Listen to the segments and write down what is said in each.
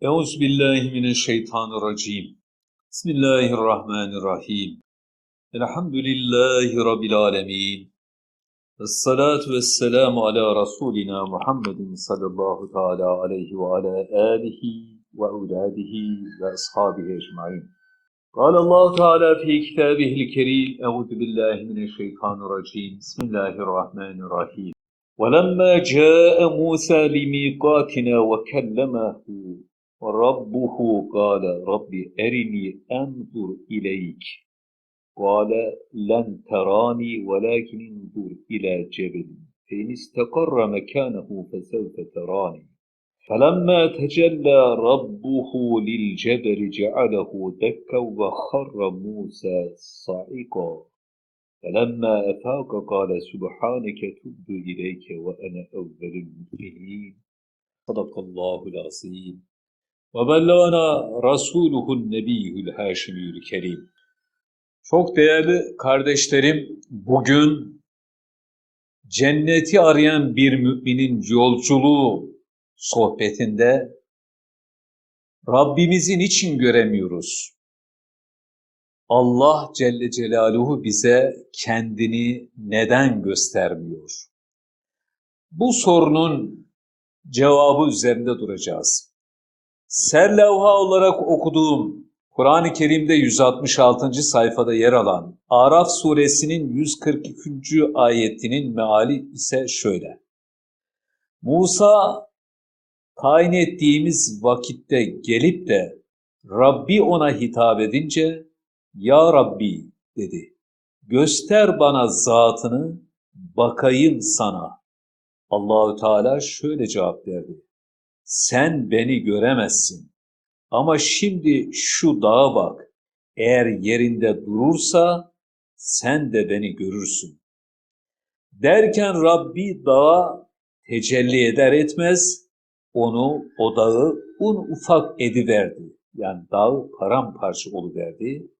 Euzu billahi mineşşeytanirracim. Bismillahirrahmanirrahim. Elhamdülillahi rabbil alamin. Essalatu vesselamu ala rasulina Muhammedin sallallahu teala aleyhi ve ala alihi ve auladihi ve ashabihi ecmaîn. قال الله تعالى في كتابه الكريم أعوذ بالله من الشيطان الرجيم بسم الله الرحمن الرحيم ولما جاء موسى لميقاتنا وكلمه ربه قال رب أرني أنظر إليك. قال لن تراني ولكن انظر إلى جبل. فإن استقر مكانه فسوف تراني. فلما تجلى ربه للجبل جعله دكا وخر موسى صعقا فلما أفاق قال سبحانك تبت إليك وأنا أول المؤمنين. صدق الله العظيم. وبلغنا رسوله النبي الهاشمي الكريم Çok değerli kardeşlerim, bugün cenneti arayan bir müminin yolculuğu sohbetinde Rabbimizi niçin göremiyoruz? Allah Celle Celaluhu bize kendini neden göstermiyor? Bu sorunun cevabı üzerinde duracağız. Serlevha olarak okuduğum Kur'an-ı Kerim'de 166. sayfada yer alan Araf suresinin 142. ayetinin meali ise şöyle. Musa tayin ettiğimiz vakitte gelip de Rabbi ona hitap edince Ya Rabbi dedi. Göster bana zatını bakayım sana. Allahü Teala şöyle cevap verdi. Sen beni göremezsin. Ama şimdi şu dağa bak. Eğer yerinde durursa sen de beni görürsün. Derken Rabbi dağa tecelli eder etmez onu o dağı un ufak ediverdi. Yani dağı paramparça oluverdi.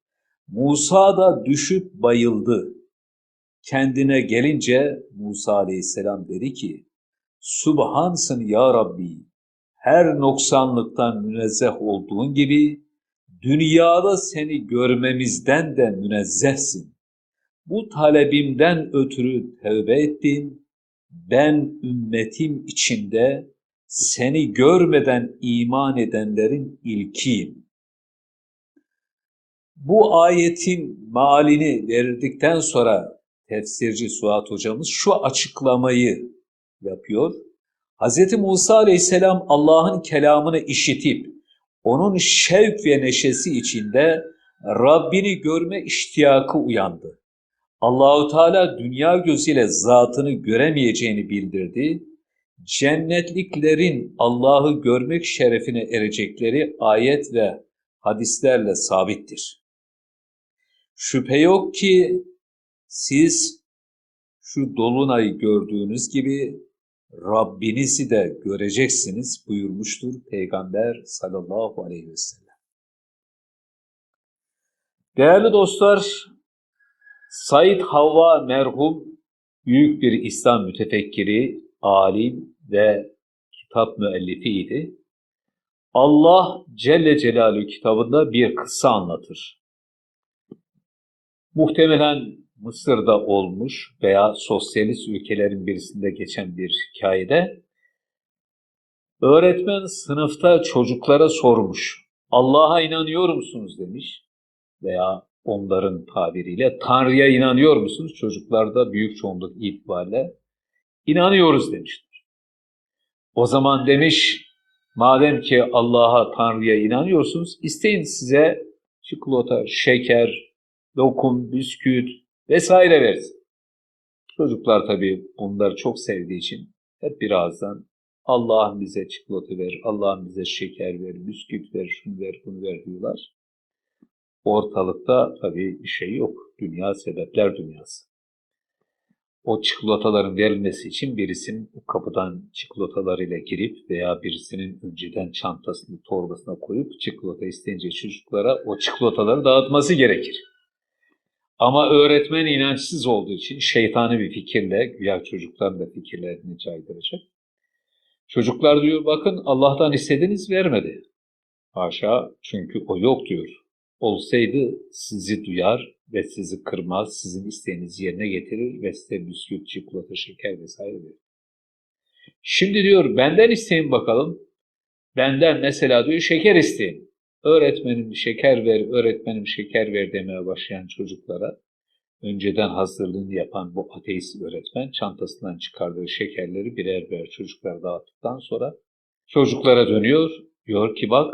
Musa da düşüp bayıldı. Kendine gelince Musa aleyhisselam dedi ki, Subhansın ya Rabbi, her noksanlıktan münezzeh olduğun gibi, dünyada seni görmemizden de münezzehsin. Bu talebimden ötürü tevbe ettim, ben ümmetim içinde seni görmeden iman edenlerin ilkiyim. Bu ayetin malini verdikten sonra tefsirci Suat hocamız şu açıklamayı yapıyor. Hz. Musa aleyhisselam Allah'ın kelamını işitip onun şevk ve neşesi içinde Rabbini görme iştiyakı uyandı. Allahu Teala dünya gözüyle zatını göremeyeceğini bildirdi. Cennetliklerin Allah'ı görmek şerefine erecekleri ayet ve hadislerle sabittir. Şüphe yok ki siz şu dolunayı gördüğünüz gibi Rabbinizi de göreceksiniz buyurmuştur Peygamber sallallahu aleyhi ve sellem. Değerli dostlar, Said Havva merhum büyük bir İslam mütefekkiri, alim ve kitap müellifiydi. Allah Celle Celaluhu kitabında bir kıssa anlatır. Muhtemelen Mısır'da olmuş veya sosyalist ülkelerin birisinde geçen bir hikayede öğretmen sınıfta çocuklara sormuş. Allah'a inanıyor musunuz demiş veya onların tabiriyle Tanrı'ya inanıyor musunuz? Çocuklar da büyük çoğunluk itibariyle inanıyoruz demişler. O zaman demiş madem ki Allah'a Tanrı'ya inanıyorsunuz isteyin size çikolata, şeker, lokum, bisküvit vesaire versin. Çocuklar tabii bunları çok sevdiği için hep birazdan Allah'ım bize çikolata ver, Allah'ım bize şeker ver, bisküvit ver, şunu ver, bunu ver diyorlar. Ortalıkta tabii bir şey yok. Dünya sebepler dünyası. O çikolataların verilmesi için birisinin kapıdan çikolatalarıyla girip veya birisinin önceden çantasını torbasına koyup çikolata isteyince çocuklara o çikolataları dağıtması gerekir. Ama öğretmen inançsız olduğu için şeytani bir fikirle güya çocukların da fikirlerini caydıracak. Çocuklar diyor bakın Allah'tan istediniz vermedi. Haşa çünkü o yok diyor. Olsaydı sizi duyar ve sizi kırmaz, sizin isteğinizi yerine getirir ve size bisküvit, çikolata, şeker vesaire verir. Şimdi diyor benden isteyin bakalım. Benden mesela diyor şeker isteyin. Öğretmenim şeker ver, öğretmenim şeker ver demeye başlayan çocuklara önceden hazırlığını yapan bu ateist öğretmen çantasından çıkardığı şekerleri birer birer çocuklara dağıttıktan sonra çocuklara dönüyor. Diyor ki bak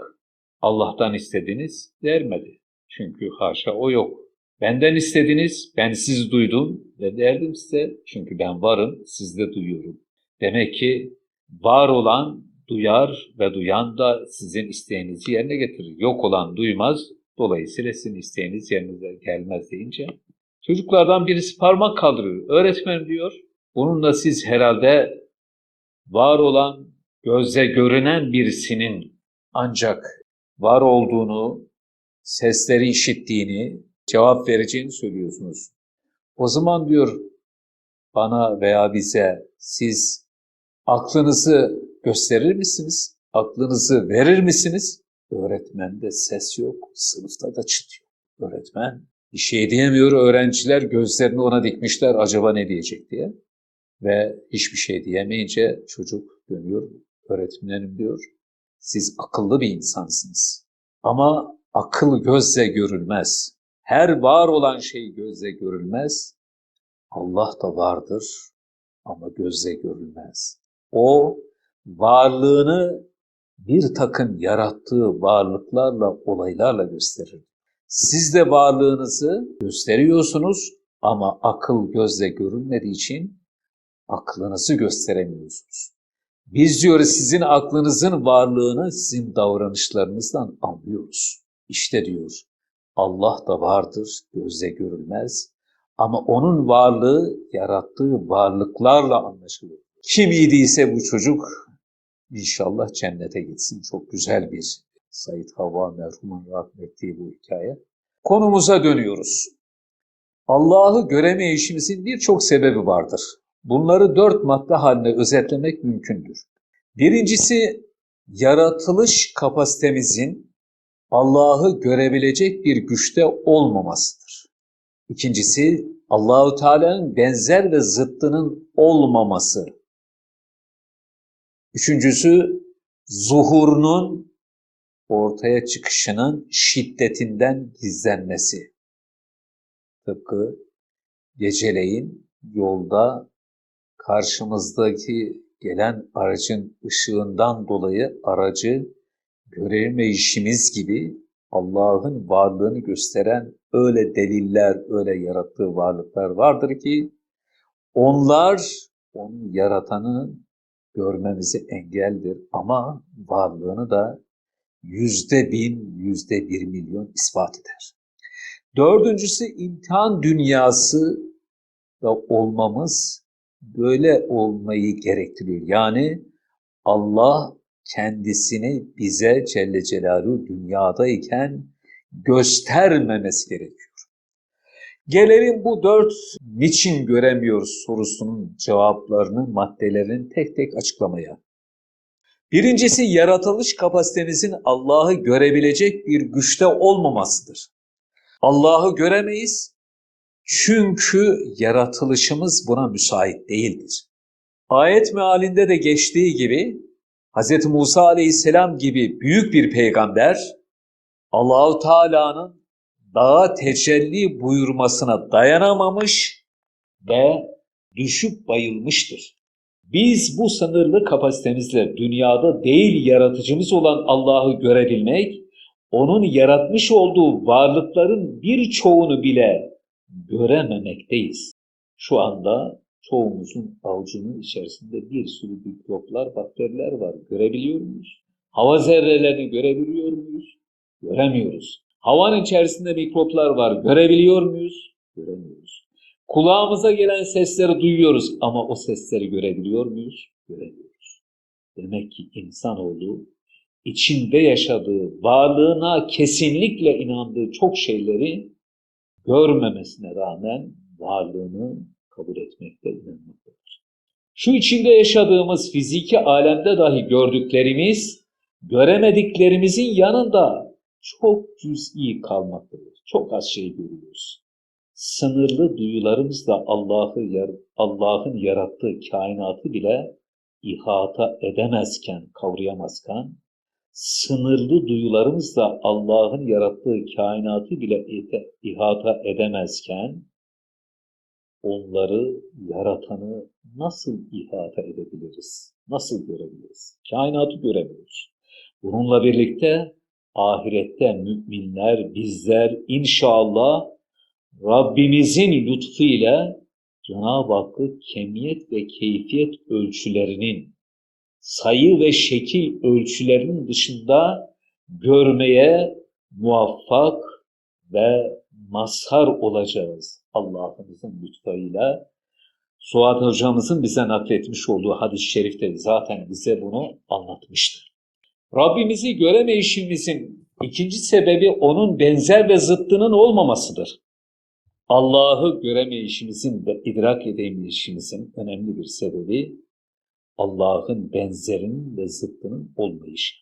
Allah'tan istediniz vermedi. Çünkü haşa o yok. Benden istediniz, ben sizi duydum ve derdim size çünkü ben varım, siz de duyuyorum. Demek ki var olan duyar ve duyan da sizin isteğinizi yerine getirir. Yok olan duymaz, dolayısıyla sizin isteğiniz yerine gelmez deyince çocuklardan birisi parmak kaldırıyor. Öğretmen diyor, bununla siz herhalde var olan, gözle görünen birisinin ancak var olduğunu, sesleri işittiğini, cevap vereceğini söylüyorsunuz. O zaman diyor bana veya bize siz aklınızı gösterir misiniz? Aklınızı verir misiniz? Öğretmende ses yok, sınıfta da çıt yok. Öğretmen bir şey diyemiyor, öğrenciler gözlerini ona dikmişler acaba ne diyecek diye. Ve hiçbir şey diyemeyince çocuk dönüyor, öğretmenim diyor, siz akıllı bir insansınız. Ama akıl gözle görülmez. Her var olan şey gözle görülmez. Allah da vardır ama gözle görülmez. O varlığını bir takım yarattığı varlıklarla, olaylarla gösterir. Siz de varlığınızı gösteriyorsunuz ama akıl gözle görülmediği için aklınızı gösteremiyorsunuz. Biz diyoruz sizin aklınızın varlığını sizin davranışlarınızdan anlıyoruz. İşte diyor Allah da vardır, gözle görülmez ama onun varlığı yarattığı varlıklarla anlaşılır. Kim idiyse bu çocuk inşallah cennete gitsin. Çok güzel bir Said Havva merhumun rahmettiği bu hikaye. Konumuza dönüyoruz. Allah'ı göremeyişimizin birçok sebebi vardır. Bunları dört madde haline özetlemek mümkündür. Birincisi yaratılış kapasitemizin Allah'ı görebilecek bir güçte olmamasıdır. İkincisi Allahu Teala'nın benzer ve zıttının olmaması. Üçüncüsü zuhurunun ortaya çıkışının şiddetinden gizlenmesi. Tıpkı geceleyin yolda karşımızdaki gelen aracın ışığından dolayı aracı göremeyişimiz gibi Allah'ın varlığını gösteren öyle deliller, öyle yarattığı varlıklar vardır ki onlar onun yaratanı görmemizi engeldir ama varlığını da yüzde bin, yüzde bir milyon ispat eder. Dördüncüsü imtihan dünyası da olmamız böyle olmayı gerektiriyor. Yani Allah kendisini bize Celle Celaluhu dünyadayken göstermemesi gerekiyor. Gelelim bu dört niçin göremiyoruz sorusunun cevaplarını, maddelerini tek tek açıklamaya. Birincisi yaratılış kapasitemizin Allah'ı görebilecek bir güçte olmamasıdır. Allah'ı göremeyiz çünkü yaratılışımız buna müsait değildir. Ayet mealinde de geçtiği gibi Hz. Musa aleyhisselam gibi büyük bir peygamber Allahu Teala'nın dağa tecelli buyurmasına dayanamamış ve düşüp bayılmıştır. Biz bu sınırlı kapasitemizle dünyada değil yaratıcımız olan Allah'ı görebilmek, onun yaratmış olduğu varlıkların birçoğunu bile görememekteyiz. Şu anda çoğumuzun avucunun içerisinde bir sürü mikroplar, bakteriler var. Görebiliyor muyuz? Hava zerrelerini görebiliyor muyuz? Göremiyoruz. Havanın içerisinde mikroplar var. Görebiliyor muyuz? Göremiyoruz. Kulağımıza gelen sesleri duyuyoruz ama o sesleri görebiliyor muyuz? Göremiyoruz. Demek ki insanoğlu içinde yaşadığı, varlığına kesinlikle inandığı çok şeyleri görmemesine rağmen varlığını kabul etmekte, inanmaktadır. Şu içinde yaşadığımız fiziki alemde dahi gördüklerimiz göremediklerimizin yanında çok cüz'i kalmaktadır. Çok az şey görüyoruz. Sınırlı duyularımızla Allah'ı Allah'ın yarattığı kainatı bile ihata edemezken, kavrayamazken, sınırlı duyularımızla Allah'ın yarattığı kainatı bile ihata edemezken, onları yaratanı nasıl ihata edebiliriz? Nasıl görebiliriz? Kainatı göremiyoruz. Bununla birlikte ahirette müminler, bizler inşallah Rabbimizin lütfuyla Cenab-ı Hakk'ı kemiyet ve keyfiyet ölçülerinin, sayı ve şekil ölçülerinin dışında görmeye muvaffak ve mazhar olacağız Allah'ımızın lütfuyla. Suat hocamızın bize nakletmiş olduğu hadis-i şerifte zaten bize bunu anlatmıştır. Rabbimizi göremeyişimizin ikinci sebebi onun benzer ve zıttının olmamasıdır. Allah'ı göremeyişimizin ve idrak edemeyişimizin önemli bir sebebi Allah'ın benzerinin ve zıttının olmayışı.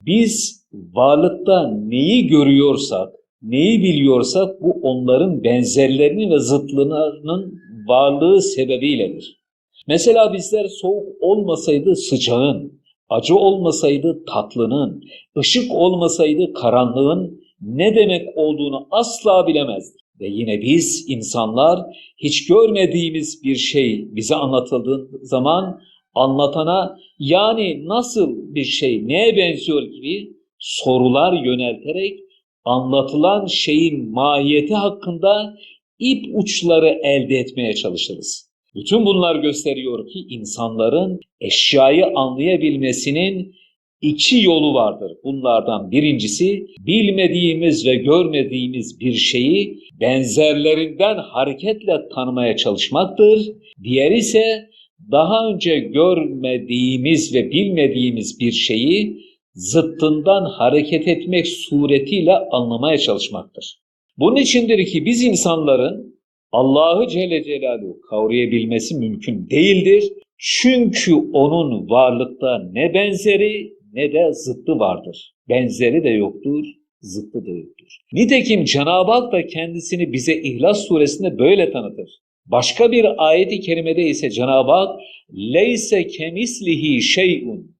Biz varlıkta neyi görüyorsak, neyi biliyorsak bu onların benzerlerinin ve zıtlarının varlığı sebebiyledir. Mesela bizler soğuk olmasaydı sıcağın, acı olmasaydı tatlının, ışık olmasaydı karanlığın ne demek olduğunu asla bilemezdik. Ve yine biz insanlar hiç görmediğimiz bir şey bize anlatıldığı zaman anlatana yani nasıl bir şey neye benziyor gibi sorular yönelterek anlatılan şeyin mahiyeti hakkında ip uçları elde etmeye çalışırız. Bütün bunlar gösteriyor ki insanların eşyayı anlayabilmesinin iki yolu vardır. Bunlardan birincisi bilmediğimiz ve görmediğimiz bir şeyi benzerlerinden hareketle tanımaya çalışmaktır. Diğeri ise daha önce görmediğimiz ve bilmediğimiz bir şeyi zıttından hareket etmek suretiyle anlamaya çalışmaktır. Bunun içindir ki biz insanların Allah'ı Celle Celaluhu kavrayabilmesi mümkün değildir. Çünkü onun varlıkta ne benzeri ne de zıttı vardır. Benzeri de yoktur, zıttı da yoktur. Nitekim Cenab-ı Hak da kendisini bize İhlas suresinde böyle tanıtır. Başka bir ayeti kerimede ise Cenab-ı Hak leyse kemislihi şeyun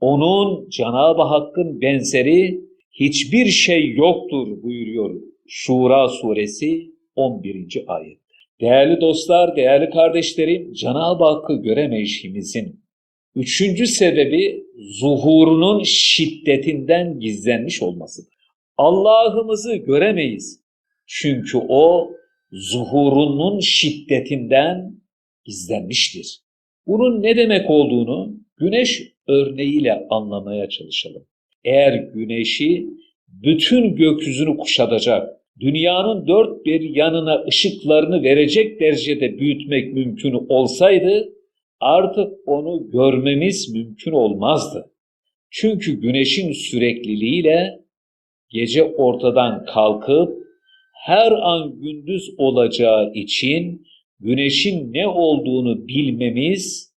onun Cenab-ı Hakk'ın benzeri hiçbir şey yoktur buyuruyor Şura suresi 11. ayet. Değerli dostlar, değerli kardeşlerim, Cenab-ı Hakk'ı göremeyişimizin üçüncü sebebi zuhurunun şiddetinden gizlenmiş olmasıdır. Allah'ımızı göremeyiz. Çünkü o zuhurunun şiddetinden gizlenmiştir. Bunun ne demek olduğunu güneş örneğiyle anlamaya çalışalım. Eğer güneşi bütün gökyüzünü kuşatacak, dünyanın dört bir yanına ışıklarını verecek derecede büyütmek mümkün olsaydı artık onu görmemiz mümkün olmazdı. Çünkü güneşin sürekliliğiyle gece ortadan kalkıp her an gündüz olacağı için güneşin ne olduğunu bilmemiz,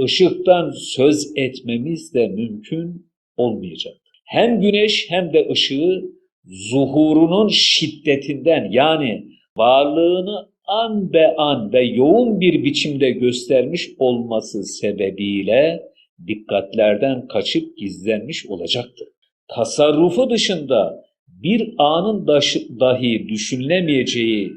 ışıktan söz etmemiz de mümkün olmayacak. Hem güneş hem de ışığı zuhurunun şiddetinden yani varlığını an be an ve yoğun bir biçimde göstermiş olması sebebiyle dikkatlerden kaçıp gizlenmiş olacaktır. Tasarrufu dışında bir anın dahi düşünülemeyeceği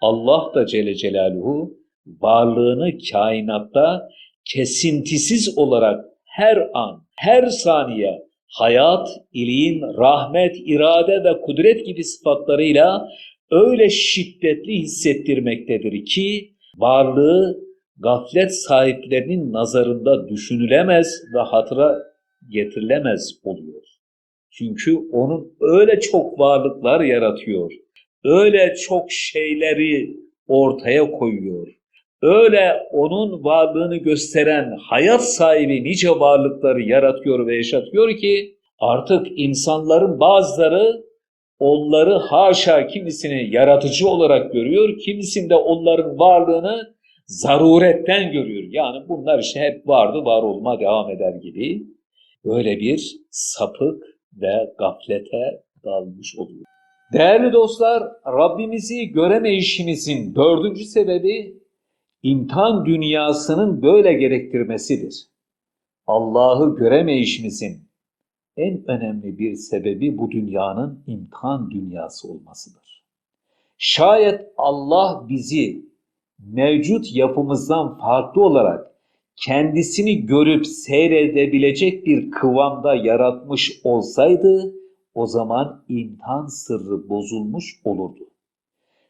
Allah da Celle Celaluhu varlığını kainatta kesintisiz olarak her an, her saniye hayat, iliğin, rahmet, irade ve kudret gibi sıfatlarıyla öyle şiddetli hissettirmektedir ki varlığı gaflet sahiplerinin nazarında düşünülemez ve hatıra getirilemez oluyor. Çünkü onun öyle çok varlıklar yaratıyor. Öyle çok şeyleri ortaya koyuyor. Öyle onun varlığını gösteren hayat sahibi nice varlıkları yaratıyor ve yaşatıyor ki artık insanların bazıları onları haşa kimisini yaratıcı olarak görüyor, kimisinde onların varlığını zaruretten görüyor. Yani bunlar işte hep vardı, var olma devam eder gibi. böyle bir sapık ve gaflete dalmış oluyor. Değerli dostlar, Rabbimizi göremeyişimizin dördüncü sebebi imtihan dünyasının böyle gerektirmesidir. Allah'ı göremeyişimizin en önemli bir sebebi bu dünyanın imtihan dünyası olmasıdır. Şayet Allah bizi mevcut yapımızdan farklı olarak kendisini görüp seyredebilecek bir kıvamda yaratmış olsaydı o zaman imtihan sırrı bozulmuş olurdu.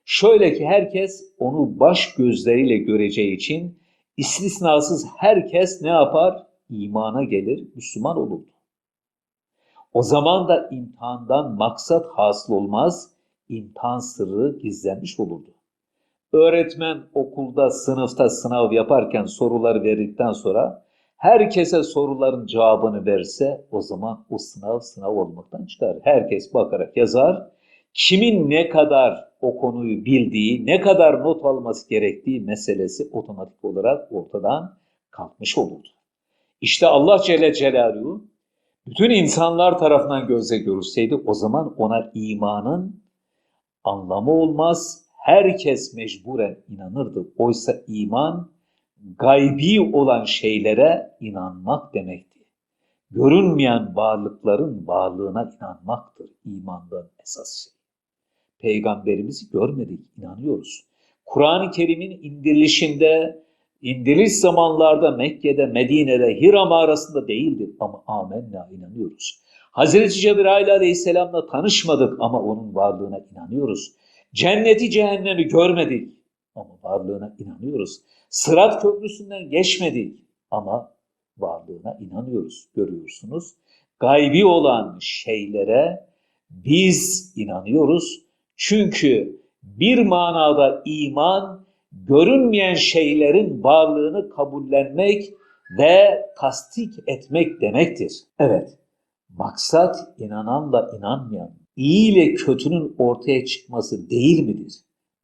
Şöyle ki herkes onu baş gözleriyle göreceği için istisnasız herkes ne yapar? İmana gelir, Müslüman olurdu. O zaman da imtihandan maksat hasıl olmaz, imtihan sırrı gizlenmiş olurdu. Öğretmen okulda, sınıfta sınav yaparken soruları verdikten sonra herkese soruların cevabını verse o zaman o sınav sınav olmaktan çıkar. Herkes bakarak yazar. Kimin ne kadar o konuyu bildiği, ne kadar not alması gerektiği meselesi otomatik olarak ortadan kalkmış olurdu. İşte Allah Celle Celaluhu bütün insanlar tarafından gözle görülseydi o zaman ona imanın anlamı olmaz. Herkes mecburen inanırdı. Oysa iman gaybi olan şeylere inanmak demekti. Görünmeyen varlıkların varlığına inanmaktır imandan esas şey. Peygamberimizi görmedik, inanıyoruz. Kur'an-ı Kerim'in indirilişinde, indiriliş zamanlarda Mekke'de, Medine'de, Hira mağarasında değildi ama amenna inanıyoruz. Hazreti Cebrail Aleyhisselam'la tanışmadık ama onun varlığına inanıyoruz. Cenneti cehennemi görmedik ama varlığına inanıyoruz. Sırat köprüsünden geçmedik ama varlığına inanıyoruz. Görüyorsunuz. Gaybi olan şeylere biz inanıyoruz. Çünkü bir manada iman görünmeyen şeylerin varlığını kabullenmek ve tasdik etmek demektir. Evet, maksat inananla inanmayan, iyi ile kötünün ortaya çıkması değil midir?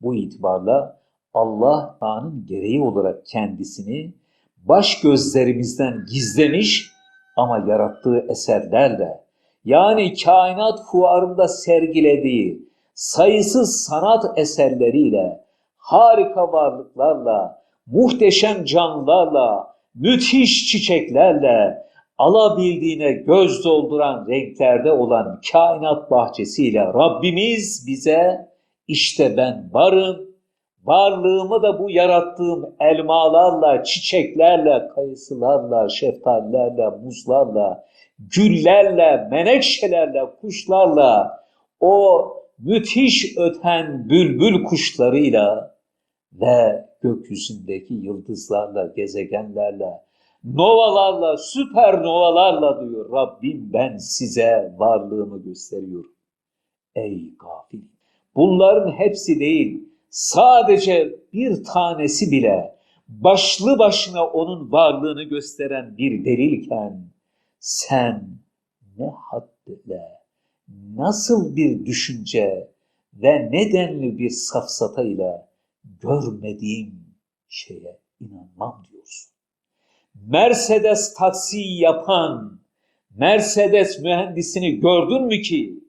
Bu itibarla Allah anın gereği olarak kendisini baş gözlerimizden gizlemiş ama yarattığı eserlerle yani kainat fuarında sergilediği sayısız sanat eserleriyle, harika varlıklarla, muhteşem canlılarla, müthiş çiçeklerle, alabildiğine göz dolduran renklerde olan kainat bahçesiyle Rabbimiz bize işte ben varım, varlığımı da bu yarattığım elmalarla, çiçeklerle, kayısılarla, şeftalilerle, muzlarla, güllerle, menekşelerle, kuşlarla, o müthiş öten bülbül kuşlarıyla ve gökyüzündeki yıldızlarla, gezegenlerle, novalarla, süpernovalarla diyor Rabbim ben size varlığımı gösteriyorum. Ey gafil! Bunların hepsi değil, sadece bir tanesi bile başlı başına onun varlığını gösteren bir delilken sen ne haddle, nasıl bir düşünce ve nedenli bir safsatayla görmediğim şeye inanmam diyorsun. Mercedes taksi yapan Mercedes mühendisini gördün mü ki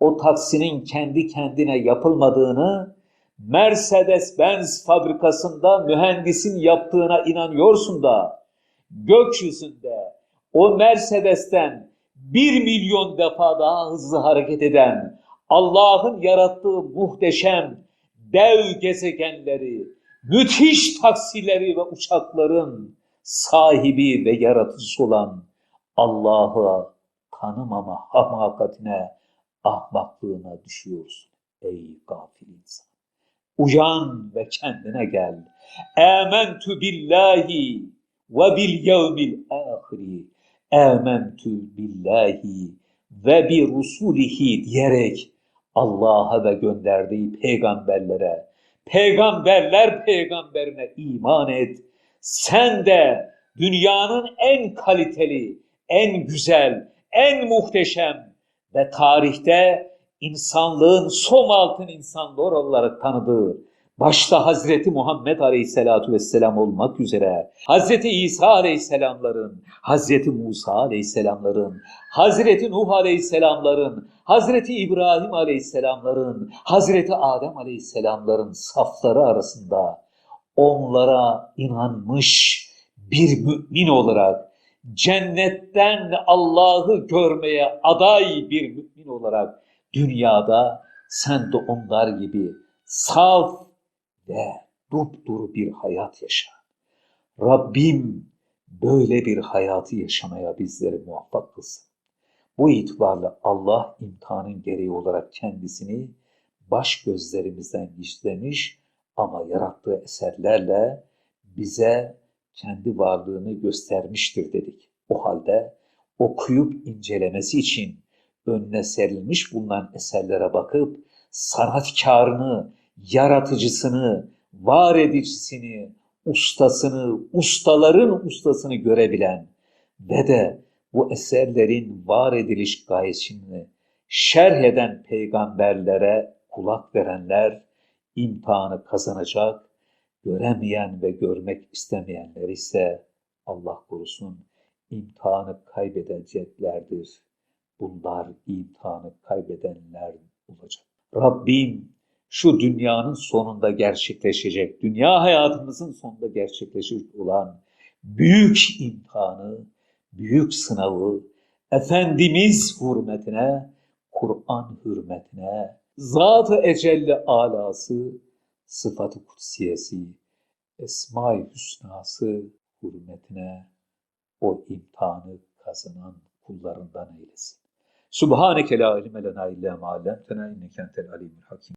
o taksinin kendi kendine yapılmadığını Mercedes-Benz fabrikasında mühendisin yaptığına inanıyorsun da gökyüzünde o Mercedes'ten bir milyon defa daha hızlı hareket eden Allah'ın yarattığı muhteşem dev gezegenleri, müthiş taksileri ve uçakların sahibi ve yaratıcısı olan Allah'ı tanımama hamakatine, ahmaklığına düşüyorsun ey gafil insan. Uyan ve kendine gel. Âmentü billahi ve bil yevmil ahiri. Âmentü billahi ve bi rusulihi diyerek Allah'a ve gönderdiği peygamberlere, peygamberler peygamberine iman et. Sen de dünyanın en kaliteli, en güzel, en muhteşem ve tarihte insanlığın som altın insanlar olarak tanıdığı başta Hazreti Muhammed Aleyhisselatu Vesselam olmak üzere, Hazreti İsa Aleyhisselamların, Hazreti Musa Aleyhisselamların, Hazreti Nuh Aleyhisselamların, Hazreti İbrahim Aleyhisselamların, Hazreti Adem Aleyhisselamların safları arasında onlara inanmış bir mümin olarak cennetten Allah'ı görmeye aday bir mümin olarak dünyada sen de onlar gibi saf ve dupduru bir hayat yaşa. Rabbim böyle bir hayatı yaşamaya bizleri muvaffak kılsın. Bu itibarla Allah imtihanın gereği olarak kendisini baş gözlerimizden gizlemiş ama yarattığı eserlerle bize kendi varlığını göstermiştir dedik. O halde okuyup incelemesi için önüne serilmiş bulunan eserlere bakıp sanatkarını, yaratıcısını, var edicisini, ustasını, ustaların ustasını görebilen ve de bu eserlerin var ediliş gayesini şerh eden peygamberlere kulak verenler imtihanı kazanacak, göremeyen ve görmek istemeyenler ise Allah korusun imtihanı kaybedeceklerdir. Bunlar imtihanı kaybedenler olacak. Rabbim şu dünyanın sonunda gerçekleşecek, dünya hayatımızın sonunda gerçekleşecek olan büyük imtihanı, büyük sınavı Efendimiz hürmetine, Kur'an hürmetine, Zat-ı Ecelle alası, sıfat-ı kutsiyesi, Esma-i Hüsnası hürmetine o imtihanı kazanan kullarından eylesin. Subhaneke la ilme lena illa ma allamtena inneke entel alimul hakim.